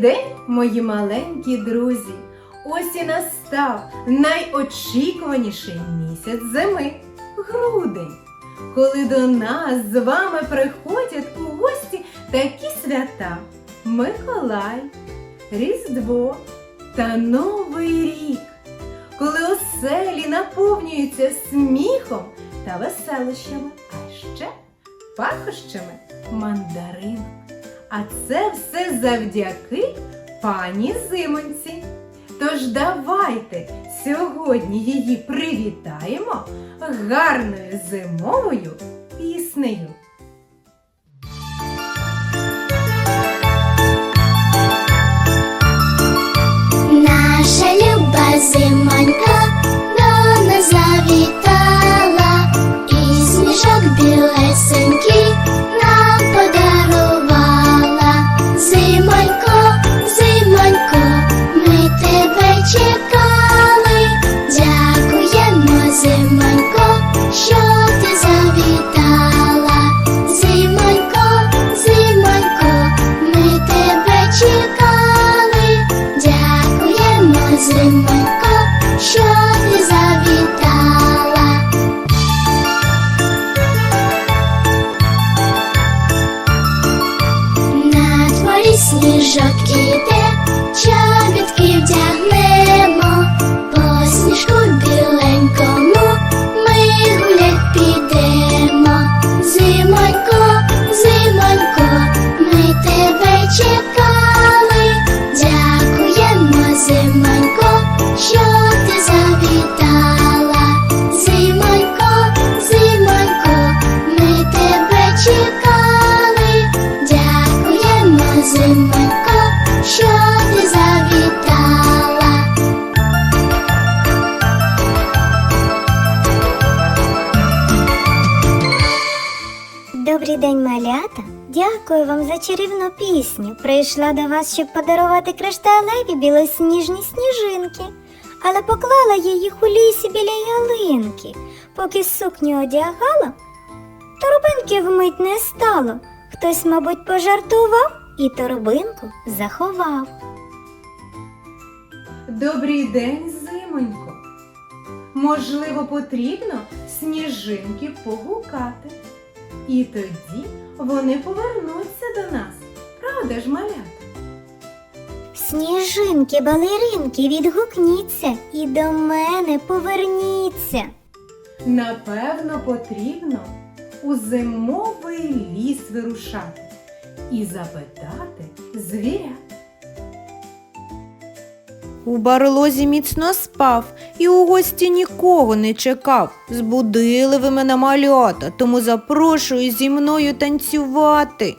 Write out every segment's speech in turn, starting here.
день, мої маленькі друзі! Ось і настав найочікуваніший місяць зими грудень, коли до нас з вами приходять у гості такі свята Миколай, Різдво та Новий рік, коли оселі наповнюються сміхом та веселощами, а ще пахощами мандаринок. А це все завдяки пані Зимоньці. Тож давайте сьогодні її привітаємо гарною зимовою піснею. Наша люба зимонька до нас завітала, і сніжок білесенький що ти завітала. На дворі сніжок іде, Дякую вам за чарівну пісню. Прийшла до вас, щоб подарувати кришталеві білосніжні сніжинки, але поклала я їх у лісі біля ялинки. Поки сукню одягала, торбинки вмить не стало. Хтось, мабуть, пожартував і торбинку заховав. Добрий день, зимонько. Можливо, потрібно сніжинки погукати. І тоді вони повернуться до нас. Правда ж, малята? Сніжинки, балеринки, відгукніться і до мене поверніться. Напевно, потрібно у зимовий ліс вирушати і запитати звірят. У барлозі міцно спав і у гості нікого не чекав. Збудили ви мене малята, тому запрошую зі мною танцювати.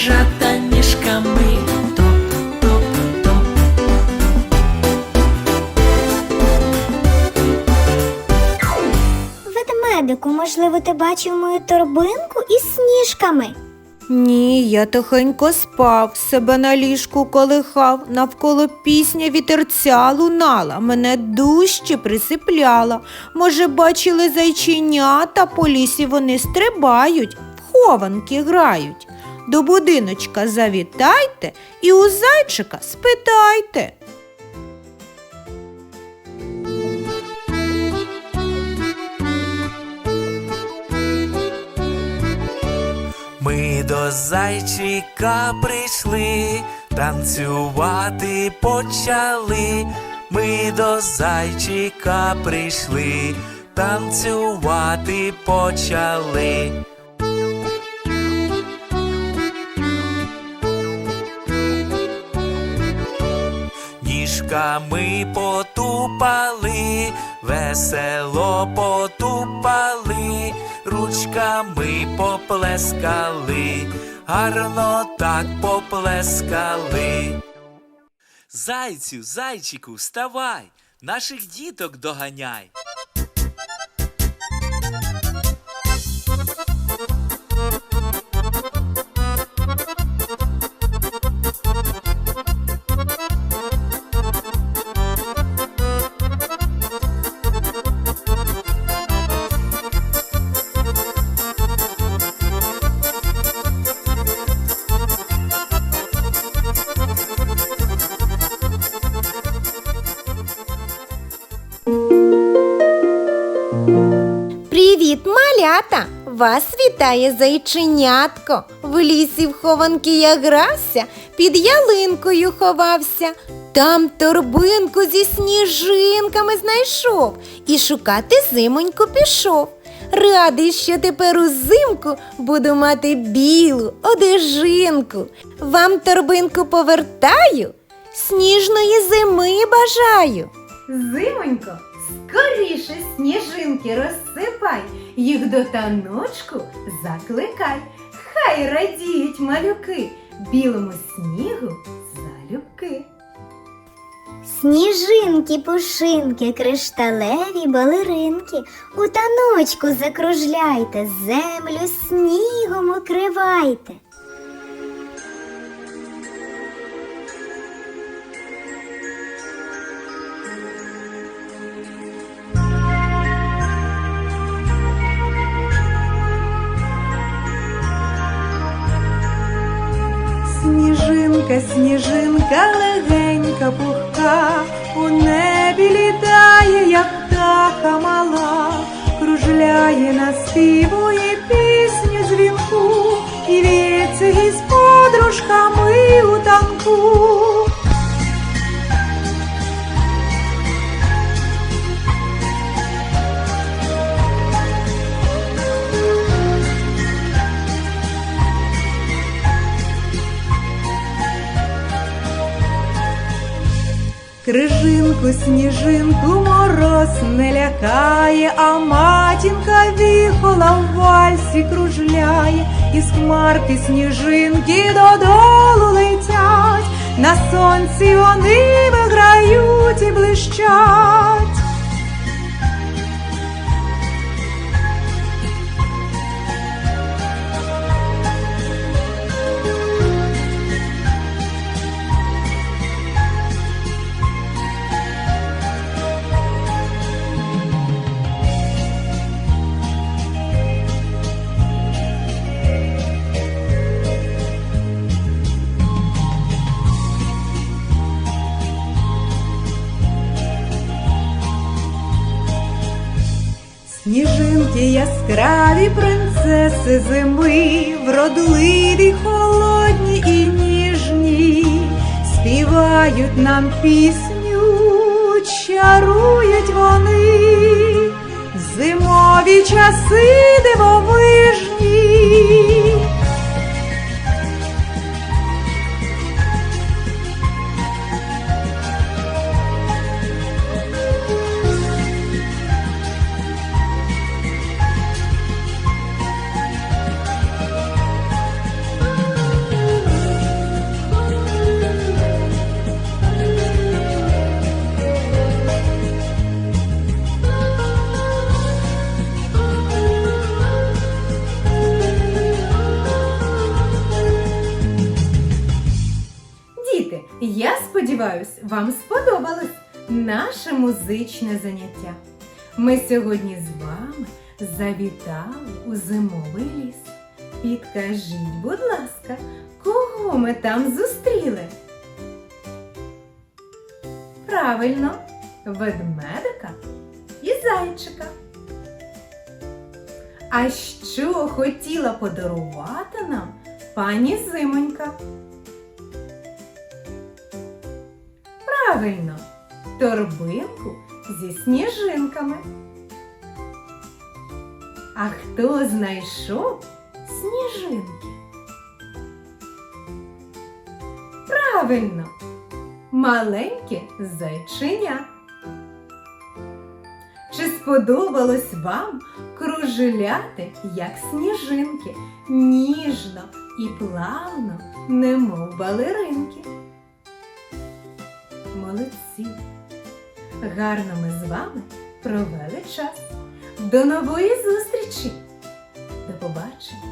Ведмежата ніжками, топ, топ, топ. Ведмедику, можливо, ти бачив мою торбинку із сніжками. Ні, я тихенько спав, себе на ліжку колихав, навколо пісня вітерця лунала, мене дужче присипляла. Може, бачили зайченята по лісі вони стрибають, в хованки грають. До будиночка завітайте і у зайчика спитайте. Ми до зайчика прийшли, танцювати почали. Ми до зайчика прийшли, танцювати почали. Ніжками потупали, весело потупали, ручками поплескали, гарно так поплескали. Зайцю, зайчику, вставай, наших діток доганяй. Малята! Вас вітає зайченятко. В лісі в хованки я грався, під ялинкою ховався. Там торбинку зі сніжинками знайшов і шукати зимоньку пішов. Радий, що тепер узимку буду мати білу одежинку. Вам торбинку повертаю, сніжної зими бажаю. Зимонько, скоріше сніжинки розсипай, їх до таночку закликай. Хай радіють малюки, білому снігу залюбки. Сніжинки, пушинки, кришталеві балеринки, у таночку закружляйте, землю снігом укривайте. Сніжинка, легенька пухка, у небі літає, як птаха мала, кружляє, наспівує пісню дзвінку, і в'ється із подружками у танку. Крижинку, сніжинку мороз не лякає, а матінка віхола в вальсі кружляє, із хмарки сніжинки додолу летять, на сонці вони яскраві принцеси зими, вродливі, холодні і ніжні, співають нам пісню, чарують вони, зимові часи дивовижні. Я сподіваюсь, вам сподобалось наше музичне заняття. Ми сьогодні з вами завітали у зимовий ліс. Підкажіть, будь ласка, кого ми там зустріли? Правильно, ведмедика і зайчика. А що хотіла подарувати нам пані Зимонька? Правильно, торбинку зі сніжинками. А хто знайшов сніжинки? Правильно, маленьке зайченя. Чи сподобалось вам кружеляти, як сніжинки, ніжно і плавно, немов балеринки? Молодці! Гарно ми з вами провели час. До нової зустрічі! До побачення!